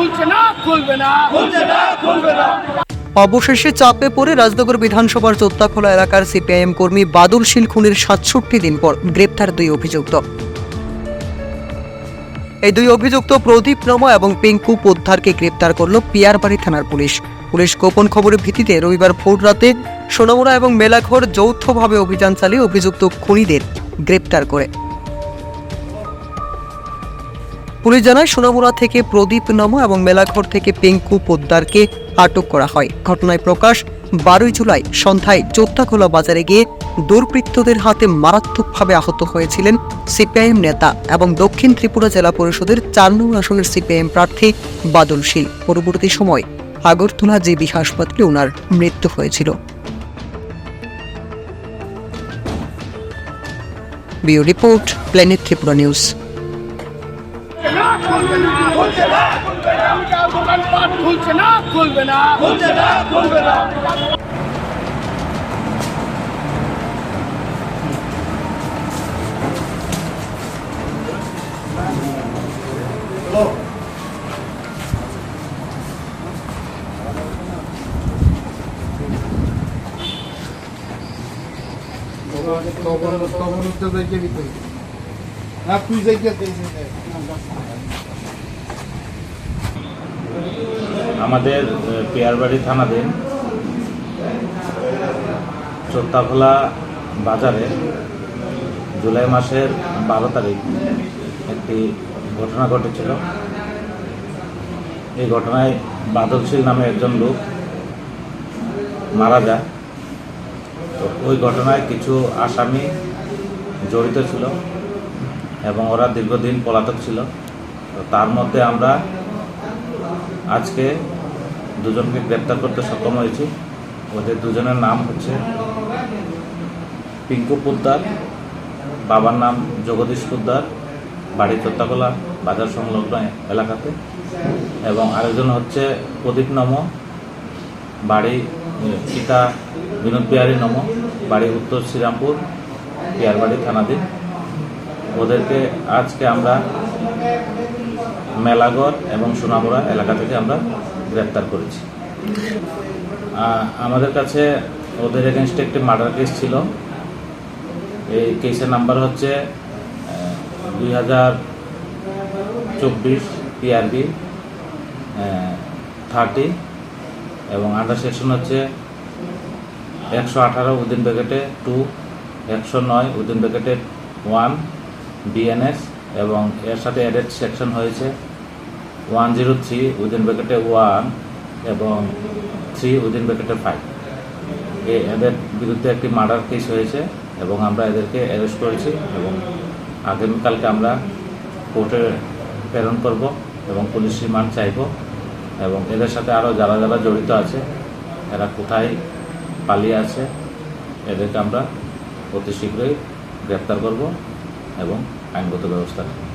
খুলছে না খুলবে না। অবশেষে চাপে পড়ে রাজনগর বিধানসভার চোত্তাখোলা এলাকার সিপিআইএম কর্মী বাদল শীল খুনের সাতষট্টি দিন পর গ্রেপ্তার দুই অভিযুক্ত। এই দুই অভিযুক্ত প্রদীপ নম এবং পিঙ্কু পোদ্ধারকে গ্রেপ্তার করল পিয়ারবাড়ি থানার পুলিশ। পুলিশ গোপন খবরের ভিত্তিতে রবিবার ভোর রাতে সোনামুড়া এবং মেলাঘর যৌথভাবে অভিযান চালিয়ে অভিযুক্ত খুনিদের গ্রেপ্তার করে। পুলিশ জানায় সোনামুড়া থেকে প্রদীপ নম এবং মেলাঘর থেকে পিঙ্কু পোদ্দারকে আটক করা হয়। ঘটনায় প্রকাশ, বারোই জুলাই সন্ধ্যায় চোত্তাখোলা বাজারে গিয়ে দুর্বৃত্তদের হাতে মারাত্মকভাবে আহত হয়েছিলেন সিপিআইএম নেতা এবং দক্ষিণ ত্রিপুরা জেলা পরিষদের চার নং আসনের সিপিআইএম প্রার্থী বাদল শীল। পরবর্তী সময় আগরতলা জেবি হাসপাতালে ওনার মৃত্যু হয়েছিল। বিও রিপোর্ট, প্ল্যানেট ত্রিপুরা নিউজ। খুলবে না খুলছে না খুলবে না দোকানপাট খুলছে না খুলবে না না খুলবে না আমাদের পেয়ারবাড়ি থানাধীন চোত্তাখোলা বাজারে জুলাই মাসের বারো তারিখ একটি ঘটনা ঘটেছিল। এই ঘটনায় বাদলশীল নামে একজন লোক মারা যায়। তো ওই ঘটনায় কিছু আসামি জড়িত ছিল। এবং ওরা দীর্ঘদিন পলাতক ছিল। তার মধ্যে আমরা আজকে দুজনকে গ্রেপ্তার করতে সক্ষম হয়েছি। ওদের দুজনের নাম হচ্ছে পিঙ্কু পোদ্দার, বাবার নাম জগদীশ পোদ্দার, বাড়ি চোত্তাকোলা বাজার সংলগ্ন এলাকাতে। এবং আরেকজন হচ্ছে প্রদীপ নম, বাড়ি পিতা বিনোদ বিহারী নম, বাড়ি উত্তর শ্রীরামপুর, পিয়ারবাড়ি থানাধীন। ওদেরকে আজকে আমরা মেলাগড় এবং সোনামুড়া এলাকা থেকে আমরা গ্রেপ্তার করেছি। আমাদের কাছে ওদের এগেনস্টে একটি মার্ডার কেস ছিল। এই কেসের নাম্বার হচ্ছে দুই হাজার চব্বিশ পিআরবি থার্টি এবং আন্ডার সেকশন হচ্ছে একশো আঠারো উদিন ব্যাকেটে টু একশো নয় উদিন ব্যাকেটে ওয়ান বিএনএস এবং এর সাথে অ্যাডেড সেকশন হয়েছে ওয়ান জিরো থ্রি উইদিন ব্যাকেটে ওয়ান এবং থ্রি উইদিন ব্যাকেটে ফাইভ এদের বিরুদ্ধে একটি মার্ডার কেস হয়েছে এবং আমরা এদেরকে অ্যারেস্ট করেছি এবং আগামীকালকে আমরা কোর্টে প্রেরণ করব এবং পুলিশ রিমান্ড চাইব এবং এদের সাথে আরও যারা যারা জড়িত আছে, এরা কোথায় পালিয়ে আছে, এদেরকে আমরা অতি শীঘ্রই গ্রেপ্তার করব। এবং আইনগত ব্যবস্থা নেব